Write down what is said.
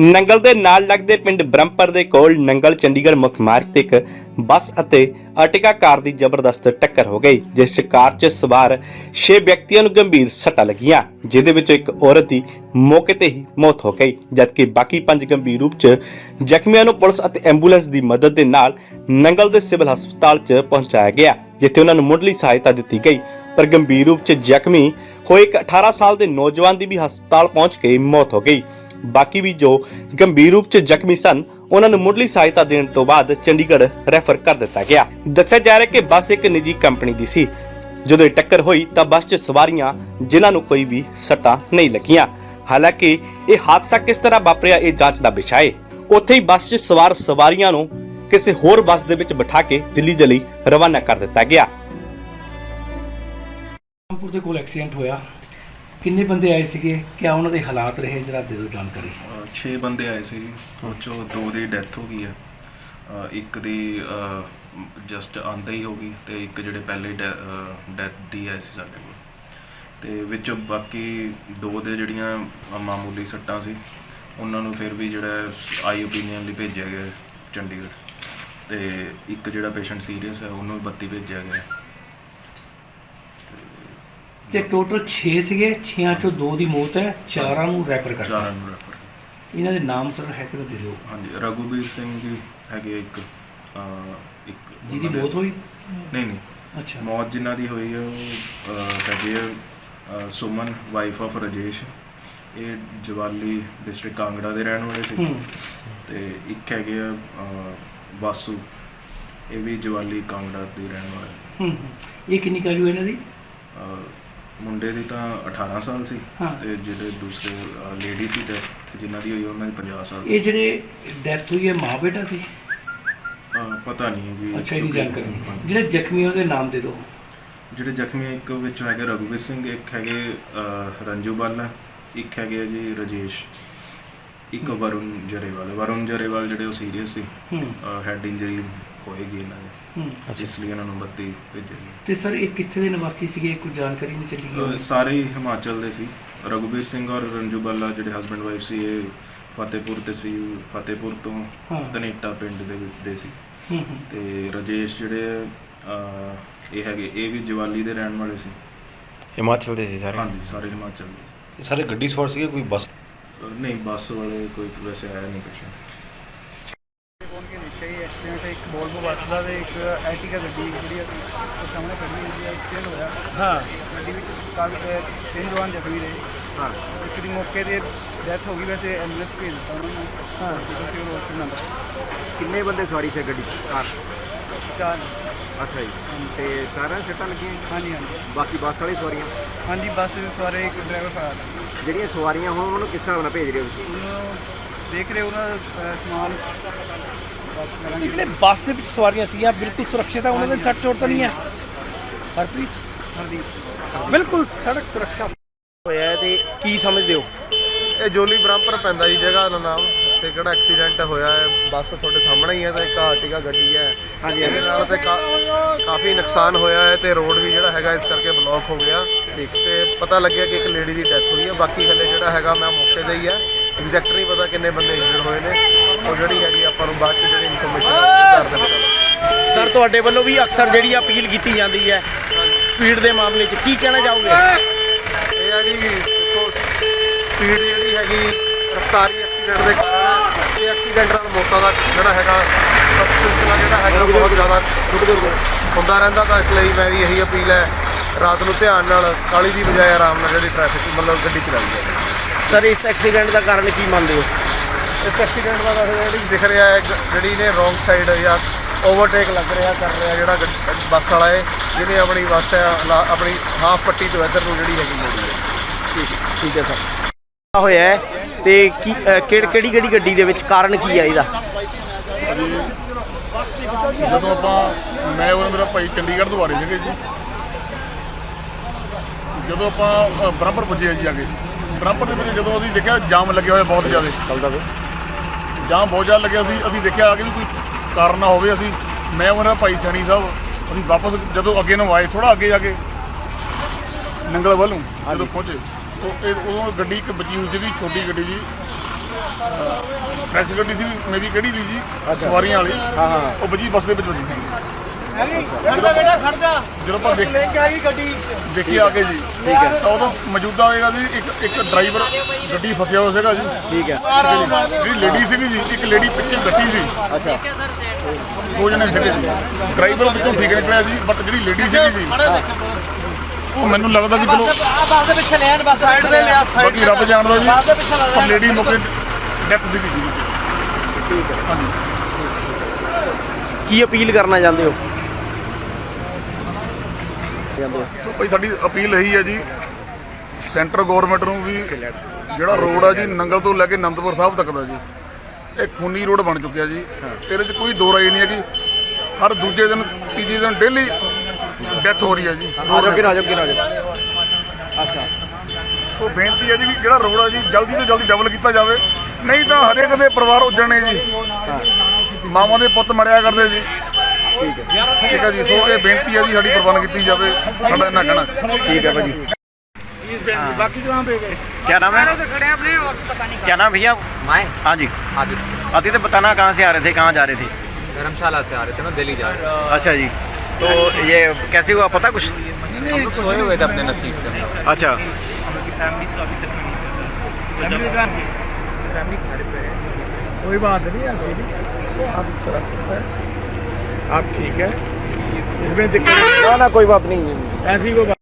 ਨੰਗਲ ਦੇ ਨਾਲ ਲੱਗਦੇ ਪਿੰਡ ਬ੍ਰਹਮਪੁਰ ਦੇ ਕੋਲ ਨੰਗਲ ਚੰਡੀਗੜ੍ਹ ਮੁੱਖ ਮਾਰਗ ਤੇ ਇੱਕ ਬੱਸ ਅਤੇ ਅਰਟਿਕਾ ਕਾਰ ਦੀ ਜ਼ਬਰਦਸਤ ਟੱਕਰ ਹੋ ਗਈ, ਜਿਸ 'ਚ ਕਾਰ 'ਚ ਸਵਾਰ 6 ਵਿਅਕਤੀਆਂ ਨੂੰ ਗੰਭੀਰ ਸੱਟਾਂ ਲੱਗੀਆਂ, ਜਿਹਦੇ ਵਿੱਚੋਂ ਇੱਕ ਔਰਤ ਦੀ ਮੌਕੇ ਤੇ ਹੀ ਮੌਤ ਹੋ ਗਈ, ਜਦਕਿ ਬਾਕੀ ਪੰਜ ਗੰਭੀਰ ਰੂਪ 'ਚ ਜ਼ਖਮੀਆਂ ਨੂੰ ਪੁਲਿਸ ਅਤੇ ਐਂਬੂਲੈਂਸ ਦੀ ਮਦਦ ਦੇ ਨਾਲ ਨੰਗਲ ਦੇ ਸਿਵਲ ਹਸਪਤਾਲ 'ਚ ਪਹੁੰਚਾਇਆ ਗਿਆ, ਜਿੱਥੇ ਉਹਨਾਂ ਨੂੰ ਮੁੱਢਲੀ ਸਹਾਇਤਾ ਦਿੱਤੀ ਗਈ। ਪਰ ਗੰਭੀਰ ਰੂਪ 'ਚ ਜ਼ਖਮੀ ਹੋਏ ਇੱਕ 18 ਸਾਲ ਦੇ ਨੌਜਵਾਨ ਦੀ ਵੀ ਹਸਪਤਾਲ ਪਹੁੰਚ ਕੇ ਮੌਤ ਹੋ ਗਈ। ਬਾਕੀ ਵੀ ਜੋ ਗੰਭੀਰ ਰੂਪ 'ਚ ਜ਼ਖਮੀ ਸਨ, ਉਹਨਾਂ ਨੂੰ ਮੁੱਢਲੀ ਸਹਾਇਤਾ ਦੇਣ ਤੋਂ ਬਾਅਦ ਚੰਡੀਗੜ੍ਹ ਰੈਫਰ ਕਰ ਦਿੱਤਾ ਗਿਆ। ਦੱਸਿਆ ਜਾ ਰਿਹਾ ਕਿ ਬੱਸ ਇੱਕ ਨਿੱਜੀ ਕੰਪਨੀ ਦੀ ਸੀ। ਜਦੋਂ ਇਹ ਟੱਕਰ ਹੋਈ ਤਾਂ ਬੱਸ 'ਚ ਸਵਾਰੀਆਂ ਜਿਨ੍ਹਾਂ ਨੂੰ ਕੋਈ ਵੀ ਸੱਟਾਂ ਨਹੀਂ ਲੱਗੀਆਂ। ਹਾਲਾਂਕਿ ਇਹ ਹਾਦਸਾ ਕਿਸ ਤਰ੍ਹਾਂ ਵਾਪਰਿਆ ਇਹ ਜਾਂਚ ਦਾ ਵਿਸ਼ਾ ਹੈ। ਉੱਥੇ ਹੀ ਬੱਸ 'ਚ ਸਵਾਰ ਸਵਾਰੀਆਂ ਨੂੰ ਕਿਸੇ ਹੋਰ ਬੱਸ ਦੇ ਵਿੱਚ ਬਿਠਾ ਕੇ ਦਿੱਲੀ ਦੇ ਲਈ ਰਵਾਨਾ ਕਰ ਦਿੱਤਾ ਗਿਆ। ਰਾਮਪੁਰ ਦੇ ਕੋਲ ਐਕਸੀਡੈਂਟ ਹੋਇਆ। ਕਿੰਨੇ ਬੰਦੇ ਆਏ ਸੀਗੇ? ਕਿਆ ਉਹਨਾਂ ਦੇ ਹਾਲਾਤ ਰਹੇ? ਜਰਾ ਦੇ ਦਿਓ ਜਾਣਕਾਰੀ। 6 ਬੰਦੇ ਆਏ ਸੀ ਜੀ। ਉਹ 'ਚੋਂ ਦੋ ਦੀ ਡੈਥ ਹੋ ਗਈ ਹੈ। ਅ, ਇੱਕ ਦੀ ਜਸਟ ਆਂਦਾ ਹੀ ਹੋ ਗਈ ਤੇ ਇੱਕ ਜਿਹੜੇ ਪਹਿਲੇ ਡੈਥ ਡੀ ਆਏ ਸੀ ਸਾਡੇ ਕੋਲ। ਤੇ ਵਿੱਚੋਂ ਬਾਕੀ ਦੋ ਦੇ ਜਿਹੜੀਆਂ ਅ, ਮਾਮੂਲੀ ਸੱਟਾਂ ਸੀ ਉਹਨਾਂ ਨੂੰ ਫਿਰ ਵੀ ਜਿਹੜਾ ਆਈ ਓਪੀਨੀਅਨ ਲਈ ਭੇਜਿਆ ਗਿਆ ਹੈ ਚੰਡੀਗੜ੍ਹ। ਤੇ ਇੱਕ ਜਿਹੜਾ ਪੇਸ਼ੈਂਟ ਸੀਰੀਅਸ ਹੈ ਉਹਨੂੰ ਵੀ 32 ਭੇਜਿਆ ਗਿਆ ਹੈ। ਤੇ ਟੋਟਲ 6 ਸੀਗੇ 6 ਚੋਂ 2 ਦੀ ਮੌਤ ਹੈ ਚਾਰਾਂ ਨੂੰ ਰੈਫਰ ਕਰਤਾ। ਚਾਰਾਂ ਨੂੰ ਰੈਫਰ ਇਹਨਾਂ ਦੇ ਨਾਮ ਸਰ ਹੈ ਕਿ ਦੇ ਦਿਓ ਹਾਂਜੀ ਰਘੁਵੀਰ ਸਿੰਘ ਜੀ ਹੈਗੇ ਇੱਕ ਅ, ਇੱਕ ਜਿਹਦੀ ਉਹਨਾਂ ਦੇ- ਮੌਤ ਹੋਈ? ਨਹੀਂ ਨਹੀਂ। ਅੱਛਾ। ਮੌਤ ਜਿਨ੍ਹਾਂ ਦੀ ਹੋਈ ਹੈ ਉਹ ਅਹ, ਹੈਗੇ ਆ, ਅਹ, ਸੁਮਨ ਵਾਈਫ ਆਫ ਰਜੇਸ਼। ਇਹ ਜਵਾਲੀ ਡਿਸਟ੍ਰਿਕਟ ਕਾਂਗੜਾ ਦੇ ਰਹਿਣ ਵਾਲੇ ਸੀ। ਹੂੰ। ਤੇ ਇੱਕ ਹੈਗੇ ਆ ਅਹ, ਵਾਸੂ। ਇਹ ਵੀ ਜਵਾਲੀ ਕਾਂਗੜਾ ਦੇ ਰਹਿਣ ਵਾਲੇ। ਹੂੰ ਹੂੰ। ਇਹ ਕਿੰਨੀ ਕਾਜੂ ਇਹਨਾਂ ਦੀ? ਅਹ, ਮੁੰਡੇ ਦੀ ਤਾਂ 18 ਸਾਲ ਸੀ ਹਾਂ। ਤੇ ਜਿਹੜੇ ਦੂਸਰੇ ਲੇਡੀ ਸੀ ਤੇ ਜਿਨ੍ਹਾਂ ਦੀ ਹੋਈ ਉਹਨਾਂ ਦੀ 50 ਸਾਲ ਸੀ। ਇਹ ਜਿਹੜੇ ਡੈਥ ਹੋਈ ਹੈ ਮਾਂ ਬੇਟਾ ਸੀ? ਅਹ, ਪਤਾ ਨਹੀਂ ਜੀ। ਅੱਛਾ ਇਹਦੀ ਕਿਉਂਕਿ- ਜਾਣਕਾਰੀ ਨਹੀਂ। ਜਿਹੜੇ ਜ਼ਖਮੀ ਉਹਦੇ ਨਾਮ ਦੇ ਦਿਓ। ਜਿਹੜੇ ਜ਼ਖਮੀ ਆ, ਇੱਕ ਵਿੱਚ ਹੈਗੇ ਰਘੁਵੀਰ ਸਿੰਘ ਇੱਕ ਹੈਗੇ ਅਹ, ਰੰਜੂ ਬਾਲਾ ਇੱਕ ਹੈਗੇ ਆ ਜੀ ਰਜੇਸ਼ ਇੱਕ ਵਰੁਣ ਜਰੇਵਾਲ। ਵਰੁਣ ਜਰੇਵਾਲ ਜਿਹੜੇ ਉਹ ਸੀਰੀਅਸ ਸੀ। ਹੂੰ। ਹੈਡ ਇੰਜਰੀ ਹੋਏਗੀ ਇਹਨਾਂ ਦੇ। ਹੂੰ। ਇਸ ਲਈ ਇਹਨਾਂ ਨੂੰ ਬੱਤੀ ਭੇਜਿਆ ਤੇ ਸਰ ਇਹ ਕਿੱਥੇ ਦੇ ਨਿਵਾਸੀ ਸੀਗੇ? ਕੋਈ ਜਾਣਕਾਰੀ ਨਹੀਂ ਚੱਲੀ ਗਈ ਸਾਰੇ ਹੀ ਹਿਮਾਚਲ ਦੇ ਸੀ। ਰਘੁਵੀਰ ਸਿੰਘ ਔਰ ਰੰਜੂ ਬਾਲਾ ਜਿਹੜੇ ਹਸਬੰਡ ਵਾਈਫ ਸੀ ਇਹ ਫਤਿਹਪੁਰ ਤੇ ਸੀ। ਫਤਿਹਪੁਰ ਤੋਂ ਹਾਂ। ਧਨੇਟਾ ਪਿੰਡ ਦੇ ਵਿੱਚ ਦੇ ਸੀ। ਹੂੰ ਹੂੰ। ਤੇ ਰਜੇਸ਼ ਜਿਹੜੇ ਅਹ, ਇਹ ਹੈਗੇ ਇਹ ਵੀ ਜਵਾਲੀ ਦੇ ਰਹਿਣ ਵਾਲੇ ਸੀ। ਹਿਮਾਚਲ ਦੇ ਸੀ ਸਾਰੇ? ਹਾਂਜੀ ਸਾਰੇ ਹਿਮਾਚਲ ਦੇ। ਸਾਰੇ ਗੱਡੀ ਸਵਾਰ ਸੀਗੇ ਕੋਈ ਬੱਸ? ਨਹੀਂ ਬੱਸ ਵਾਲੇ ਕੋਈ ਵੈਸੇ ਆਇਆ ਨਹੀਂ ਕੁਛ ਫੋਨ ਕੇ ਨੀਚੇ ਹੀ ਐਕਸੀਡੈਂਟ ਇੱਕ ਬੋਲਬੋ ਬੱਸ ਦਾ ਤੇ ਇੱਕ ਐਰਟਿਗਾ ਗੱਡੀ ਜਿਹੜੀ ਆ, ਉਹ ਸਾਹਮਣੇ ਖੜੀ ਹੋਈ ਸੀ ਐਕਸੀਡੈਂਟ ਹੋਇਆ। ਹਾਂ। ਗੱਡੀ ਵਿੱਚ ਕਾਫੀ ਅ, ਤਿੰਨ ਜਵਾਨ ਜ਼ਖਮੀ ਰਹੇ। ਹਾਂ। ਇੱਕ ਦੀ ਮੌਕੇ ਤੇ ਡੈਥ ਹੋ ਗਈ ਵੈਸੇ ਐਂਬੂਲੈਂਸ ਭੇਜ ਦਿੱਤਾ ਉਹਨਾਂ ਨੂੰ। ਹਾਂ। ਉਹ ਹਸਪਤਾਲ ਨੰਬਰ ਕਿੰਨੇ ਬੰਦੇ ਸਵਾਰੀ ਸੀ ਗੱਡੀ 'ਚ? ਕਾਰ? ਚਾਰ। ਅੱਛਾ ਜੀ। ਤੇ ਸਾਰਿਆਂ ਸਿੱਟਾਂ ਲੱਗੀਆਂ? ਜੀ? ਹਾਂਜੀ ਹਾਂਜੀ। ਬਾਕੀ ਬੱਸ ਵਾਲੀ ਸਵਾਰੀਆਂ? ਹਾਂਜੀ ਬੱਸ ਵਿੱਚ ਸਵਾਰੇ ਇੱਕ ਡਰਾਈਵਰ ਖੜਾ ਸੀ ਜਿਹੜੀਆਂ ਸਵਾਰੀਆਂ ਹੁਣ ਉਹਨਾਂ ਨੂੰ ਕਿਸ ਹਿਸਾਬ ਨਾਲ ਭੇਜ ਰਹੇ ਹੋ ਤੁਸੀਂ? ਉਹਨੂੰ ਦੇਖ ਰਹੇ ਉਹਨਾਂ ਦਾ ਅ, ਸਮਾਨ। ਜਿਹੜੇ ਬੱਸ ਦੇ ਵਿੱਚ ਸਵਾਰੀਆਂ ਸੀਗੀਆਂ ਬਿਲਕੁਲ ਸੁਰੱਖਿਅਤ ਹੈ ਉਹਨਾਂ ਦੇ ਸੱਟ ਚੋਟ ਤਾਂ ਨਹੀਂ ਹੈ। ਹਰਪ੍ਰੀਤ? ਹਰਦੀਪ। ਬਿਲਕੁਲ ਸੜਕ ਸੁਰੱਖਿਆ ਹੋਇਆ ਹੈ ਤੇ ਕੀ ਸਮਝਦੇ ਹੋ? ਇਹ ਜੋਲੀ ਬ੍ਰਹਮਪੁਰ ਪੈਂਦਾ ਜੀ ਜਗ੍ਹਾ ਦਾ ਨਾਮ। ਤੇ ਕਿਹੜਾ ਐਕਸੀਡੈਂਟ ਹੋਇਆ ਹੈ ਬੱਸ ਤੁਹਾਡੇ ਸਾਹਮਣੇ ਹੀ ਹੈ ਤੇ ਇੱਕ ਆਰਟੀਗਾ ਗੱਡੀ ਹੈ। ਹਾਂਜੀ, ਇਹਦੇ ਨਾਲ ਤੇ ਕਾ- ਕਾਫੀ ਨੁਕਸਾਨ ਹੋਇਆ ਹੈ ਤੇ ਰੋਡ ਵੀ ਜਿਹੜਾ ਹੈਗਾ ਇਸ ਕਰਕੇ ਬਲੌਕ ਹੋ ਗਿਆ। ਤੇ ਪਤਾ ਲੱਗਿਆ ਕਿ ਇੱਕ ਲੇਡੀ ਦੀ ਡੈਥ ਹੋਈ ਹੈ। ਬਾਕੀ ਹਲੇ ਜਿਹੜਾ ਹੈਗਾ ਮੈਂ ਮੌਕੇ ਤੇ ਹੀ ਹੈ। ਐਗਜ਼ੈਕਟ ਨਹੀਂ ਪਤਾ ਕਿੰਨੇ ਬੰਦੇ ਇੰਜਰ ਹੋਏ ਨੇ। ਉਹ ਜਿਹੜੀ ਹੈਗੀ ਆਪਾਂ ਨੂੰ ਬਾਅਦ ਚ ਜਿਹੜੀ ਇਨਫੋਰਮੇਸ਼ਨ ਕਰ ਦੇਵਾਂਗਾ ਸਰ ਤੁਹਾਡੇ ਵੱਲੋਂ ਵੀ ਅਕਸਰ ਜਿਹੜੀ ਅਪੀਲ ਕੀਤੀ ਜਾਂਦੀ ਹੈ ਸਪੀਡ ਦੇ ਮਾਮਲੇ 'ਚ ਕੀ ਕਹਿਣਾ ਚਾਹੋਗੇ? ਇਹ ਆ ਜੀ ਦੇਖੋ ਸਪੀਡ ਜਿਹੜੀ ਹੈਗੀ ਰਫਤਾਰੀ ਐਕਸੀਡੈਂਟ ਦੇ ਕਾਰਨ ਇਹ ਐਕਸੀਡੈਂਟ ਨਾਲ ਮੌਤਾਂ ਦਾ ਜਿਹੜਾ ਹੈਗਾ ਸਿਲਸਿਲਾ ਜਿਹੜਾ ਹੈਗਾ ਬਹੁਤ ਜ਼ਿਆਦਾ ਹੁੰਦਾ ਰਹਿੰਦਾ ਤਾਂ ਇਸ ਲਈ ਮੈਂ ਵੀ ਇਹੀ ਅਪੀਲ ਹੈ ਰਾਤ ਨੂੰ ਧਿਆਨ ਨਾਲ ਕਾਲੀ ਦੀ ਬਜਾਏ ਆਰਾਮ ਨਾਲ ਜਿਹੜੀ ਟ੍ਰੈਫਿਕ ਮਤਲਬ ਗੱਡੀ ਚਲਾਈ ਜਾਵੇ। ਸਰ ਇਸ ਐਕਸੀਡੈਂਟ ਦਾ ਕਾਰਨ ਕੀ ਮੰਨਦੇ ਹੋ? ਇਸ ਐਕਸੀਡੈਂਟ ਦਾ ਵੈਸੇ ਜਿਹੜੀ ਦਿਖ ਰਿਹਾ ਹੈ ਗ- ਜਿਹੜੀ ਨੇ ਰੋਂਗ ਸਾਈਡ ਜਾਂ ਓਵਰਟੇਕ ਲੱਗ ਰਿਹਾ ਕਰ ਰਿਹਾ ਜਿਹੜਾ ਗੱਡ- ਬੱਸ ਵਾਲਾ ਹੈ ਜਿਹਨੇ ਆਪਣੀ ਬੱਸ ਹੈ ਲਾ- ਆਪਣੀ ਹਾਫ ਪੱਟੀ ਤੋਂ ਇੱਧਰ ਨੂੰ ਜਿਹੜੀ ਹੈਗੀ ਮੋੜੀ ਹੈ। ਠੀਕ ਠੀਕ ਹੈ ਸਰ। ਹੋਇਆ ਹੈ ਤੇ ਕੀ ਕਿਹੜ ਕਿਹੜੀ ਕਿਹੜੀ ਗੱਡੀ ਦੇ ਵਿੱਚ ਕਾਰਨ ਕੀ ਹੈ ਇਹਦਾ? ਜਦੋਂ ਆਪਾਂ ਮੈਂ ਔਰ ਮੇਰਾ ਭਾਈ ਚੰਡੀਗੜ੍ਹ ਤੋਂ ਆ ਰਹੇ ਸੀਗੇ ਜੀ। ਜਦੋਂ ਆਪਾਂ ਅ, ਬ੍ਰਹਮਪੁਰ ਪੁੱਜੇ ਜੀ ਆ ਕੇ ਬ੍ਰਹਮਪੁਰ ਦੇ ਵਿੱਚ ਜਦੋਂ ਅਸੀਂ ਦੇਖਿਆ ਜਾਮ ਲੱਗਿਆ ਹੋਇਆ ਬਹੁਤ ਜ਼ਿਆਦਾ। ਚੱਲਦਾ ਵੇ ਜਾਮ ਬਹੁਤ ਜ਼ਿਆਦਾ ਲੱਗਿਆ ਸੀ ਅਸੀਂ ਦੇਖਿਆ ਕਿ ਵੀ ਕੋਈ ਕਾਰਨ ਨਾ ਹੋਵੇ ਅਸੀਂ ਮੈਂ ਮੇਰਾ ਭਾਈ ਸੈਣੀ ਸਾਹਿਬ ਅਸੀਂ ਵਾਪਸ ਜਦੋਂ ਅੱਗੇ ਨੂੰ ਆਏ ਥੋੜਾ ਅੱਗੇ ਜਾ ਕੇ ਨੰਗਲ ਵੱਲ ਜਦੋਂ ਪਹੁੰਚੇ ਤਾਂ ਇਹ ਉਦੋਂ ਗੱਡੀ ਇੱਕ ਹੋਈ ਸੀਗੀ ਛੋਟੀ ਗੱਡੀ ਜੀ। ਟੈਕਸੀ ਗੱਡੀ ਸੀ ਮੇਬੀ ਕਿਹੜੀ ਦੀ ਜੀ ਸਵਾਰੀਆਂ ਵਾਲੀ। ਹਾਂ ਹਾਂ। ਉਹ ਵੱਜੀ ਬੱਸ ਦੇ ਵਿੱਚ ਵੱਜੀ ਸੀ। ਖੜਦਾ ਬੇਟਾ ਖੜਦਾ ਜਦੋਂ ਆਪਾਂ ਦੇਖ ਲੈ ਕੇ ਆ ਗਈ ਗੱਡੀ। ਦੇਖੀ ਆ ਕੇ ਜੀ। ਠੀਕ ਹੈ। ਤਾਂ ਉਦੋਂ ਮੌਜੂਦਾ ਹੋਏਗਾ ਜੀ ਇੱਕ ਇੱਕ ਡਰਾਈਵਰ ਗੱਡੀ ਫਸਿਆ ਹੋਇਆ ਸੀਗਾ ਜੀ। ਠੀਕ ਹੈ। ਜਿਹੜੀ ਲੇਡੀ ਸੀਗੀ ਜੀ ਇੱਕ ਲੇਡੀ ਪਿੱਛੇ ਬੈਠੀ ਸੀ। ਅੱਛਾ। ਦੋ ਜਣੇ ਸੀਗੇ ਜੀ। ਡਰਾਈਵਰ ਵਿੱਚੋਂ ਠੀਕ ਨਿਕਲਿਆ ਜੀ ਬਟ ਜਿਹੜੀ ਲੇਡੀ ਸੀਗੀ ਜੀ ਉਹ ਮੈਨੂੰ ਲੱਗਦਾ ਕਿ ਚਲੋ ਸਾਈਡ ਤੇ ਲਿਆ ਸਾਈਡ ਬਾਕੀ ਰੱਬ ਜਾਣਦਾ ਜੀ ਪਰ ਲੇਡੀ ਮੌਕੇ ਡੈਥ ਸੀਗੀ ਜੀ। ਕੀ ਅਪੀਲ ਕਰਨਾ ਚਾਹੁੰਦੇ ਹੋ? ਸੋ ਭਾਈ ਸਾਡੀ ਅਪੀਲ ਇਹੀ ਹੈ ਜੀ ਸੈਂਟਰ ਗਵਰਨਮੈਂਟ ਨੂੰ ਵੀ ਜਿਹੜਾ ਰੋਡ ਆ ਜੀ ਨੰਗਲ ਤੋਂ ਲੈ ਕੇ ਅਨੰਦਪੁਰ ਸਾਹਿਬ ਤੱਕ ਦਾ ਜੀ ਇਹ ਖੂਨੀ ਰੋਡ ਬਣ ਚੁੱਕਿਆ ਜੀ। ਇਹਦੇ 'ਚ ਕੋਈ ਦੋ ਰਾਏ ਨਹੀਂ ਹੈ ਕਿ ਹਰ ਦੂਜੇ ਦਿਨ ਤੀਜੇ ਦਿਨ ਡੇਲੀ ਡੈਥ ਹੋ ਰਹੀ ਹੈ ਜੀ। ਆਜੋ ਕਿ ਆਜੋ ਕਿ ਆਜੋ ਸੋ ਬੇਨਤੀ ਹੈ ਜੀ ਕਿ ਜਿਹੜਾ ਰੋਡ ਆ ਜੀ ਜਲਦੀ ਤੋਂ ਜਲਦੀ ਡਬਲ ਕੀਤਾ ਜਾਵੇ। ਨਹੀਂ ਤਾਂ ਹਰੇਕ ਦੇ ਪਰਿਵਾਰ ਉੱਜਣੇ ਜੀ। ਮਾਵਾਂ ਦੇ ਪੁੱਤ ਮਰਿਆ ਕਰਦੇ ਜੀ। ਠੀਕ ਹੈ ਠੀਕ ਹੈ ਜੀ ਸੋ ਇਹ ਬੇਨਤੀ ਹੈ ਜੀ ਸਾਡੀ ਪ੍ਰਵਾਨ ਕੀਤੀ ਜਾਵੇ ਸਾਡਾ ਇਹਨਾਂ ਕਹਿਣਾ ठीक है भाजी क्या नाम है क्या नाम भैया माए हाँ जी आदित्य आती तो बताना कहाँ से आ रहे थे कहाँ जा रहे थे धर्मशाला से आ रहे थे ना दिल्ली जा रहे अच्छा जी तो ये कैसे हुआ पता कुछ थे हम लोग सोए हुए थे अपने नसीब के अंदर अच्छा कोई बात नहीं ऐसी नहीं आप सुरक्षित है आप ठीक है इसमें दिक्कत ना ना कोई बात नहीं ऐसी कोई बात